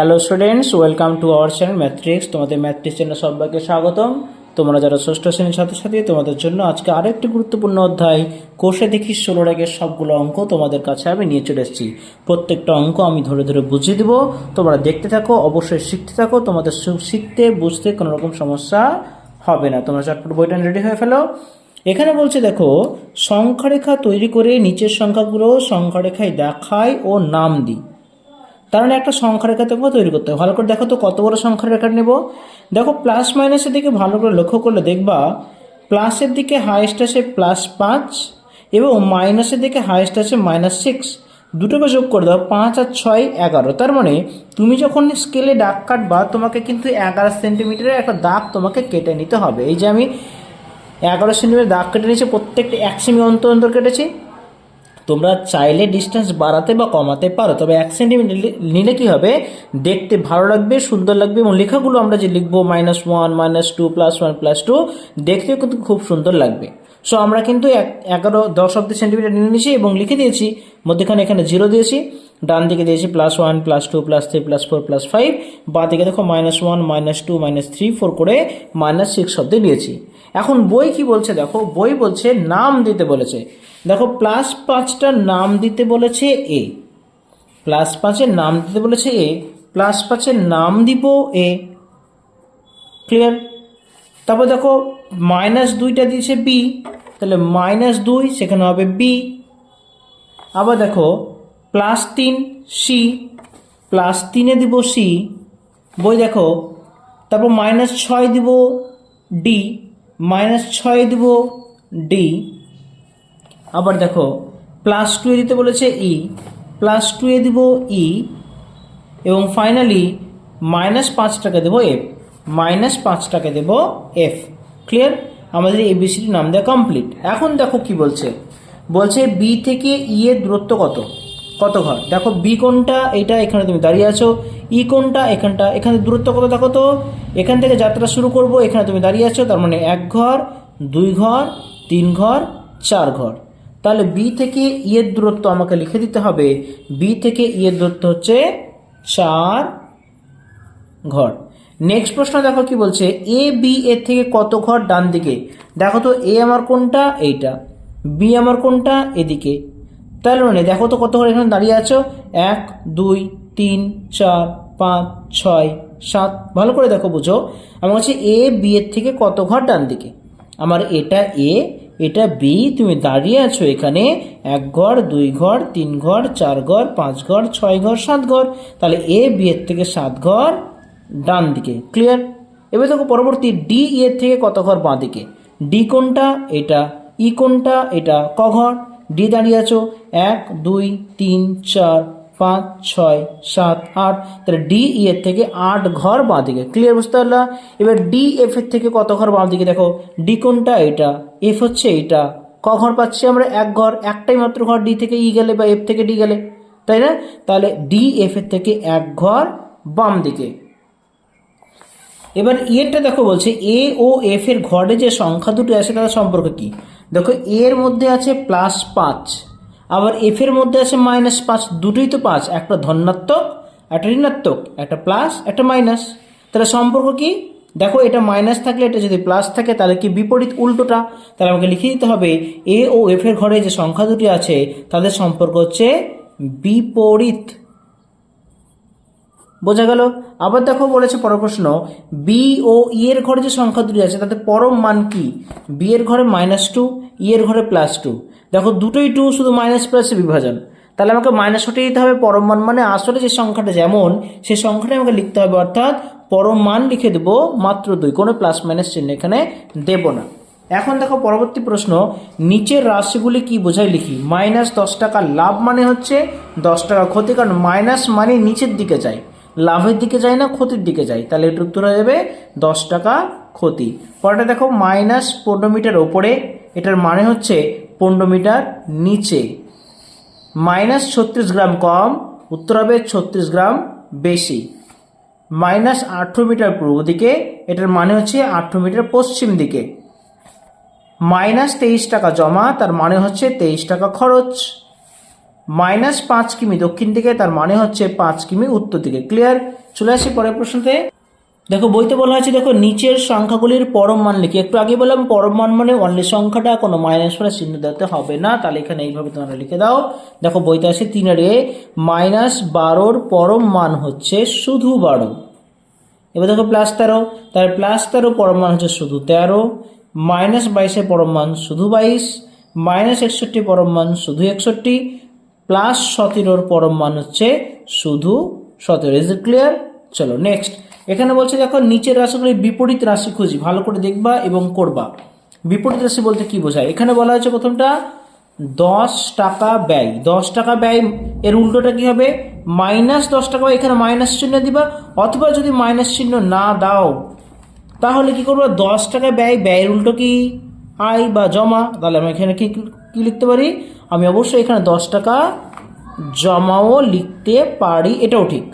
Hello students welcome to our channel Matrix তোমাদের Matrix channel সবাইকে স্বাগতম। তোমরা যারা ষষ্ঠ শ্রেণির ছাত্রছাত্রী, তোমাদের জন্য আজকে আরেকটি গুরুত্বপূর্ণ অধ্যায়, কোষে দেখি ষোলো রেগের সবগুলো অঙ্ক তোমাদের কাছে আমি নিয়ে চলে এসেছি। প্রত্যেকটা অঙ্ক আমি ধরে ধরে বুঝিয়ে দেবো। তোমরা দেখতে থাকো, অবশ্যই শিখতে থাকো। তোমাদের শিখতে, বুঝতে কোনো রকম সমস্যা হবে না। তোমরা চটপট বইটা রেডি হয়ে ফেলো। এখানে বলছে দেখো, সংখ্যারেখা তৈরি করে নিচের সংখ্যাগুলো সংখ্যারেখায় দেখায় ও নাম দিই। তার মানে একটা সংখ্যা রেখা তোমাকে তৈরি করতে হবে। ভালো করে দেখো তো কত বড় সংখ্যা রেখা নেব। দেখো প্লাস মাইনাসের দিকে ভালো করে লক্ষ্য করলে দেখবা প্লাসের দিকে হাইয়েস্ট আছে প্লাস পাঁচ এবং মাইনাসের দিকে হাইয়েস্ট আছে মাইনাস সিক্স দুটোকে যোগ করে দাও, পাঁচ আর ছয় এগারো। তার মানে তুমি যখন স্কেলে দাগ কাটবা, তোমাকে কিন্তু এগারো সেন্টিমিটারের একটা দাগ তোমাকে কেটে নিতে হবে। এই যে আমি এগারো সেন্টিমিটার দাগ কেটে নিয়েছি, প্রত্যেকটা এক সেমি অন্তর অন্তর কেটেছি। তোমরা চাইলে ডিস্টেন্স বাড়াতে বা কমাতে পারো, তবে এক সেন্টিমিটার নিলে কী হবে? দেখতে ভালো লাগবে, সুন্দর লাগবে এবং লেখাগুলো আমরা যে লিখব minus one minus two plus one plus two দেখতেও কিন্তু খুব সুন্দর লাগবে। সো আমরা কিন্তু এক এগারো দশ অব্দি সেন্টিমিটার নিয়ে নিয়েছি এবং লিখে দিয়েছি, মধ্যেখানে এখানে জিরো দিয়েছি, ডান দিকে দিয়েছি plus one plus two plus three plus four plus five বা দিকে দেখো minus one minus two minus three four করে মাইনাস সিক্স অব্দি নিয়েছি। এখন বই কি বলছে দেখো? বই বলছে নাম দিতে বলেছে। দেখো প্লাস পাঁচটার নাম দিতে বলেছে এ প্লাস পাঁচের নাম দিতে বলেছে এ প্লাস পাঁচের নাম দিব এ ক্লিয়ার তারপর দেখো মাইনাস দুইটা দিয়েছে বি তাহলে মাইনাস দুই, সেখানে হবে বি আবার দেখো প্লাস তিন সি প্লাস তিনে দিব সি বই দেখো, তারপর মাইনাস ছয় দিব ডি মাইনাস ছয় দিব ডি আবার দেখো প্লাস টু এ দিতে বলেছে ই প্লাস টু এ দিব ই এবং ফাইনালি মাইনাস পাঁচ টাকা দেবো এফ মাইনাস পাঁচ টাকা দেবো এফ ক্লিয়ার আমাদের এবিসিডি নাম দেওয়া কমপ্লিট এখন দেখো কি বলছে। বলছে বি থেকে ই এর দূরত্ব কত? কত ঘর? দেখো বি কোনটা, এটা, এখানে তুমি দাঁড়িয়ে আছো। ই কোনটা, এখানটা। এখানে দূরত্ব কত দেখো তো? এখান থেকে যাত্রা শুরু করব, এখানে তুমি দাঁড়িয়ে আছো, তার মানে এক ঘর, দুই ঘর, তিন ঘর, চার ঘর। তাহলে বি থেকে ই এর দূরত্ব আমাকে লিখে দিতে হবে। বি থেকে ই এর দূরত্ব হচ্ছে চার ঘর। নেক্সট প্রশ্ন দেখো কি বলছে এ বি এর থেকে কত ঘর ডান দিকে? দেখো তো এ আমার কোনটা? এইটা। বি আমার কোনটা? এদিকে। তাহলে মানে দেখো তো কত ঘর এখানে দাঁড়িয়ে আছো? এক, দুই, তিন, চার, পাঁচ, ছয়, সাত। ভালো করে দেখো বুঝো। আমার হচ্ছে এ বি এর থেকে কত ঘর ডান দিকে? আমার এটা এ এটা বি তুমি দাঁড়িয়ে আছো এখানে। এক ঘর, দুই ঘর, তিন ঘর, চার ঘর, পাঁচ ঘর, ছয় ঘর, সাত ঘর। তাহলে এ বি এর থেকে সাত ঘর ডান দিকে। ক্লিয়ার এবার দেখো পরবর্তী ডি এর থেকে কত ঘর বাঁ দিকে? ডি কোনটা? এটা ই কোনটা? এটা ক ঘর? ডি দাঁড়িয়ে আছো। এক, দুই, তিন, চার, পাঁচ, ছয়, সাত, আট। তাহলে ডি ই এর থেকে আট ঘর বাঁ দিকে। ক্লিয়ার বুঝতে পারলা? এবার ডি এফ এর থেকে কত ঘর বাঁ দিকে? দেখো ডি কোনটা? এটা। এফ হচ্ছে এটা। ক ঘর পাচ্ছি আমরা? এক ঘর। একটাই মাত্র ঘর ডি থেকে ই গেলে বা এফ থেকে ডি গেলে। তাই না? তাহলে ডি এফ এর থেকে এক ঘর বাম দিকে। এবার এরটা দেখো বলছে এ ও এফ এর ঘরে যে সংখ্যা দুটো আছে তাদের সম্পর্ক কি? দেখো এর মধ্যে আছে প্লাস পাঁচ, আবার এফ এর মধ্যে আছে মাইনাস পাঁচ, দুটোই তো পাঁচ, একটা ধনাত্মক, একটা ঋণাত্মক, একটা প্লাস একটা মাইনাস তাহলে সম্পর্ক কি? দেখো এটা মাইনাস থাকলে এটা যদি প্লাস থাকে তাহলে কি বিপরীত উল্টোটা? তাহলে আমাকে লিখে দিতে হবে এ ও এফ এর ঘরে যে সংখ্যা দুটি আছে তাদের সম্পর্ক হচ্ছে বিপরীত। বোঝা গেল। আবার দেখো বলেছে পর প্রশ্ন বি ও ই এর ঘরে যে সংখ্যা দুটি আছে, তাতে পরম মান কি? বি এর ঘরে মাইনাস টু ই এর ঘরে প্লাস টু দেখো দুটোই টু শুধু মাইনাস প্লাসে বিভাজন। তাহলে আমাকে মাইনাস হটে দিতে হবে পরম মান মানে আসলে যে সংখ্যাটা যেমন সেই সংখ্যাটা আমাকে লিখতে হবে। অর্থাৎ পরম মান লিখে দেবো মাত্র দুই, কোনো প্লাস মাইনাস চিহ্ন এখানে দেব না। এখন দেখো পরবর্তী প্রশ্ন, নিচের রাশিগুলি কি বোঝায় লিখি? মাইনাস দশ টাকা লাভ মানে হচ্ছে দশ টাকা ক্ষতি, কারণ মাইনাস মানে নিচের দিকে যায়। লাভের দিকে যায় না, ক্ষতির দিকে যায়। তাহলে এটার উত্তর হয়ে যাবে দশ টাকা ক্ষতি। পরেটা দেখো মাইনাস পনেরো মিটার ওপরে। এটার মানে হচ্ছে পনেরো মিটার নিচে। মাইনাস ছত্রিশ গ্রাম কম, উত্তর হবে ছত্রিশ গ্রাম বেশি। মাইনাস আঠেরো মিটার পূর্ব দিকে, এটার মানে হচ্ছে আঠেরো মিটার পশ্চিম দিকে। মাইনাস তেইশ টাকা জমা, তার মানে হচ্ছে তেইশ টাকা খরচ। মাইনাস পাঁচ কিমি দক্ষিণ দিকে, তার মানে হচ্ছে পাঁচ কিমি উত্তর দিকে। ক্লিয়ার চলে আসি পরের প্রশ্নতে। দেখো, বইতে বলা আছে দেখো, নিচের সংখ্যাগুলির পরম মান লিখি। একটু আগে বললাম, পরম মান মানে অনলি সংখ্যাটা, কোনো মাইনাস ফলে চিহ্ন দিতে হবে না। তাহলে এখানে এইভাবে তোমরা লিখে দাও। দেখো, বইতে আছে তিনের এ মাইনাস বারোর পরম মান হচ্ছে শুধু বারো। এবার দেখো প্লাস তেরো। তাহলে প্লাস তেরো পরম মান হচ্ছে শুধু তেরো। মাইনাস বাইশের পরম মান শুধু বাইশ। মাইনাস একষট্টি পরম মান শুধু একষট্টি। প্লাস সতেরোর পরম মান হচ্ছে শুধু সতেরো। ইজ ইট ক্লিয়ার চলো নেক্সট এখানে বলছে, দেখো, নিচের রাশিগুলির বিপরীত রাশি খুঁজি। ভালো করে দেখবা এবং করবা। বিপরীত রাশি বলতে কি বোঝায়? এখানে বলা হয়েছে প্রথমটা, দশ টাকা ব্যয়। দশ টাকা ব্যয়, এর উল্টোটা কি হবে? মাইনাস দশ টাকা এখানে মাইনাস চিহ্ন দিবা। অথবা যদি মাইনাস চিহ্ন না দাও, তাহলে কি করব? দশ টাকা ব্যয়, ব্যয়ের উল্টো কি? আয় বা জমা, তাহলে আমি এখানে কি কি লিখতে পারি? আমি অবশ্যই এখানে দশ টাকা জমাও লিখতে পারি, এটাও ঠিক।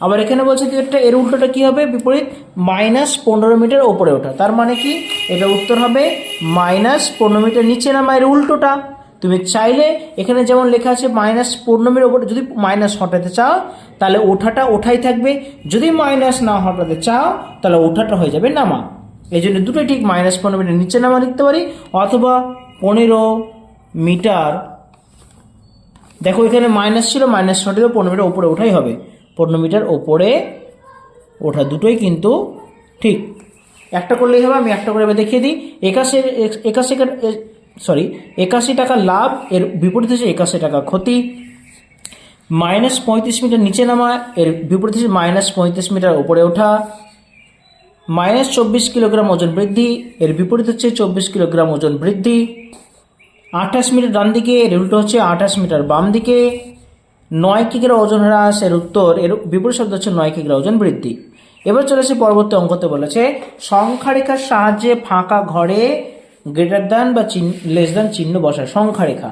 আবার এখানে বলছে যে একটা এর উল্টোটা কী হবে? বিপরীত মাইনাস পনেরো মিটার ওপরে ওঠা। তার মানে কি? এটা উত্তর হবে মাইনাস পনেরো মিটার নিচে নামা এর উল্টোটা। তুমি চাইলে এখানে যেমন লেখা আছে মাইনাস পনেরো মিটার ওপরে, যদি মাইনাস হটাতে চাও, তাহলে ওঠাটা ওঠাই থাকবে। যদি মাইনাস না হটাতে চাও, তাহলে ওঠাটা হয়ে যাবে নামা। এই জন্য দুটোই ঠিক মাইনাস পনেরো মিটার নিচে নামা লিখতে পারি, অথবা পনেরো মিটার দেখো এখানে মাইনাস ছিল মাইনাস নটিও পনেরো মিটার ওপরে ওঠাই হবে। পনেরো মিটার ওপরে ওঠা দুটোই কিন্তু ঠিক। একটা করলেই হবে, আমি একটা করে দেখিয়ে দিই। একাশি একাশি সরি একাশি টাকা লাভ, এর বিপরীত হচ্ছে একাশি টাকা ক্ষতি। মাইনাস পঁয়ত্রিশ মিটার নিচে নামা, এর বিপরীত হচ্ছে মাইনাস পঁয়ত্রিশ মিটার ওপরে ওঠা। মাইনাস চব্বিশ কিলোগ্রাম ওজন বৃদ্ধি, এর বিপরীত হচ্ছে চব্বিশ কিলোগ্রাম ওজন বৃদ্ধি। আঠাশ মিটার ডান দিকে, এর উল্টো হচ্ছে আঠাশ মিটার বাম দিকে। নয় কিগ্রা ওজন হ্রাস, এর উত্তর, এর বিপরীত শব্দ হচ্ছে নয় কিগ্রা ওজন বৃদ্ধি। এবার চলে আসি পরবর্তী অঙ্কতে বলেছে সংখ্যা রেখার সাহায্যে ফাঁকা ঘরে গ্রেটার দ্যান বা লেস দ্যান চিহ্ন বসায় সংখ্যা রেখা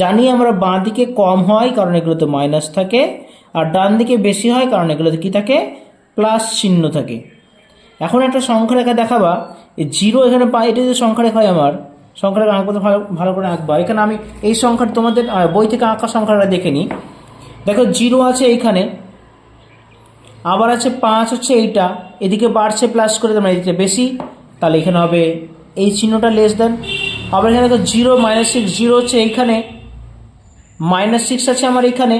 জানি আমরা বাঁ দিকে কম হয় কারণ এগুলোতে মাইনাস থাকে, আর ডান দিকে বেশি হয় কারণ এগুলোতে কি থাকে? প্লাস চিহ্ন থাকে। এখন একটা সংখ্যা রেখা দেখাবা। জিরো এখানে পা এটা যে সংখ্যা রেখা হয় আমার সংখ্যা রেখা আঁকতে ভালো ভালো করে আঁকবা। এখানে আমি এই সংখ্যাটা তোমাদের বই থেকে আঁকা সংখ্যাটা দেখে নিই। দেখো, জিরো আছে এইখানে, আবার আছে পাঁচ হচ্ছে এইটা, এদিকে বাড়ছে প্লাস করে তোমরা এদিকে বেশি, তাহলে এখানে হবে এই চিহ্নটা লেস দেন আবার এখানে দেখো, জিরো মাইনাস সিক্স জিরো হচ্ছে এইখানে মাইনাস সিক্স আছে আমার এখানে,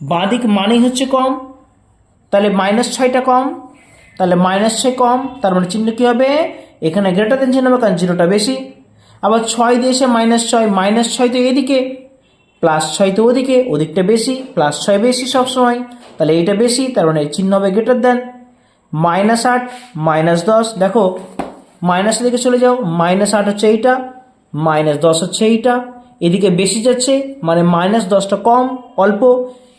বাঁদিক মানেই হচ্ছে কম, তাহলে মাইনাস ছয়টা কম তাহলে মাইনাস ছয় কম, তার মানে চিহ্ন কী হবে? এখানে গ্রেটার দেন চিহ্ন হবে কারণ জিরোটা বেশি। আবার ছয় দিয়ে এসে মাইনাস ছয় মাইনাস ছয় তো এদিকে। প্লাস ছয় তো ওদিকে, ওদিকটা বেশি প্লাস ছয় বেশি সবসময়। তাহলে এইটা বেশি, তার মানে চিহ্ন হবে গ্রেটার দেন মাইনাস আট মাইনাস দশ, দেখো মাইনাস দিকে চলে যাও মাইনাস আট হচ্ছে এইটা মাইনাস দশ হচ্ছে এইটা, এদিকে বেশি যাচ্ছে মানে মাইনাস দশটা কম, অল্প।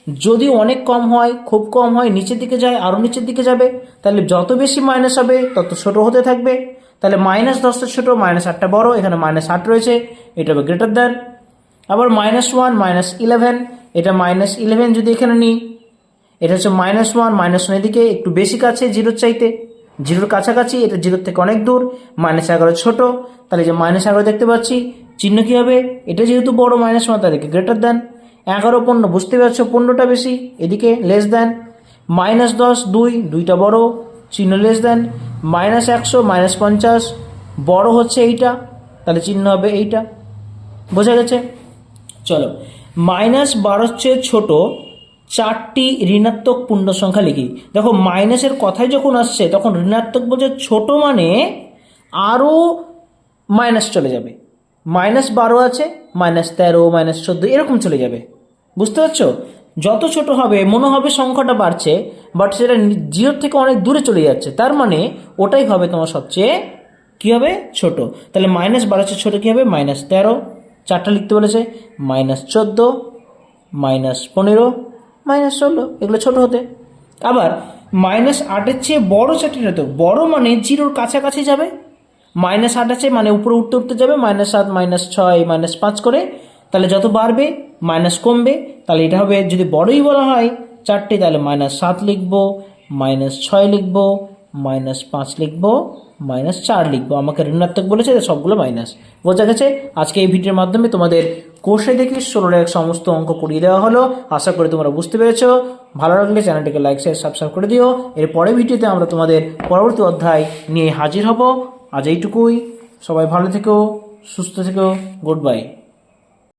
যদি অনেক কম হয়, খুব কম হয়, নিচের দিকে যায় আরও নিচের দিকে যাবে, তাহলে যত বেশি মাইনাস হবে, তত ছোট হতে থাকবে। তাহলে মাইনাস দশটা ছোট মাইনাস আটটা বড়, এখানে মাইনাস আট রয়েছে, এটা হবে গ্রেটার দেন আবার মাইনাস ওয়ান মাইনাস ইলেভেন এটা মাইনাস ইলেভেন যদি এখানে নিই, এটা হচ্ছে মাইনাস ওয়ান মাইনাস ওয়ান এদিকে, একটু বেশি কাছে জিরোর চাইতে। জিরোর কাছাকাছি, এটা জিরোর থেকে অনেক দূর মাইনাস এগারো ছোট। তাহলে যে মাইনাস এগারো দেখতে পাচ্ছি, চিহ্ন কী হবে? এটা যেহেতু বড় মাইনাস ওয়ান তাদেরকে গ্রেটার দেন এগারো পণ্য, বুঝতে পারছ পণ্যটা বেশি? এদিকে লেস দেন মাইনাস দশ, দুই, দুইটা বড়, চিহ্ন লেস দেন মাইনাস একশো মাইনাস পঞ্চাশ, বড় হচ্ছে এইটা, তাহলে চিহ্ন হবে এইটা। বোঝা গেছে? চলো মাইনাস বারোর চেয়ে ছোট, চারটি ঋণাত্মক পূর্ণ সংখ্যা লিখি। দেখো মাইনাসের কথাই যখন আসছে, তখন ঋণাত্মক বলছে ছোট মানে আরও মাইনাস চলে যাবে। মাইনাস বারো আছে, মাইনাস তেরো, মাইনাস চোদ্দ, এরকম চলে যাবে। বুঝতে পারছ? যত ছোট হবে, মনে হবে সংখ্যাটা বাড়ছে বাট সেটা জিরোর থেকে অনেক দূরে চলে যাচ্ছে। তার মানে ওটাই হবে তোমার সবচেয়ে, কী হবে? ছোট। তাহলে মাইনাস বাড়াচ্ছে ছোট, কী হবে? মাইনাস তেরো। চারটা লিখতে বলেছে, মাইনাস চোদ্দ, মাইনাস পনেরো, মাইনাস ষোলো, এগুলো ছোট হতে। আবার, মাইনাস আটের চেয়ে বড় চারটিটা তো বড় মানে জিরোর কাছাকাছি যাবে মাইনাস আট আছে মানে উপরে উঠতে উঠতে যাবে, মাইনাস সাত মাইনাস ছয়, মাইনাস পাঁচ করে, তাহলে যত বাড়বে, মাইনাস কমবে, তাহলে এটা হবে, যদি বড়ই বলা হয় চারটে, তাহলে মাইনাস সাত লিখব, মাইনাস ছয় লিখব, মাইনাস পাঁচ লিখব, মাইনাস চার লিখব। আমাকে ঋণাত্মক বলেছে সবগুলো মাইনাস। বোঝা গেছে? আজকে এই ভিডিওর মাধ্যমে তোমাদের কোষে দেখি ষোলো এক সমস্ত অঙ্ক করিয়ে দেওয়া হলো। আশা করি তোমরা বুঝতে পেরেছ। ভালো লাগলে চ্যানেলটিকে লাইক, শেয়ার সাবস্ক্রাইব করে দিও। এর পরের ভিডিওতে আমরা তোমাদের পরবর্তী অধ্যায় নিয়ে হাজির হব। আজ এইটুকুই। সবাই ভালো থেকো সুস্থ থেকো গুড বাই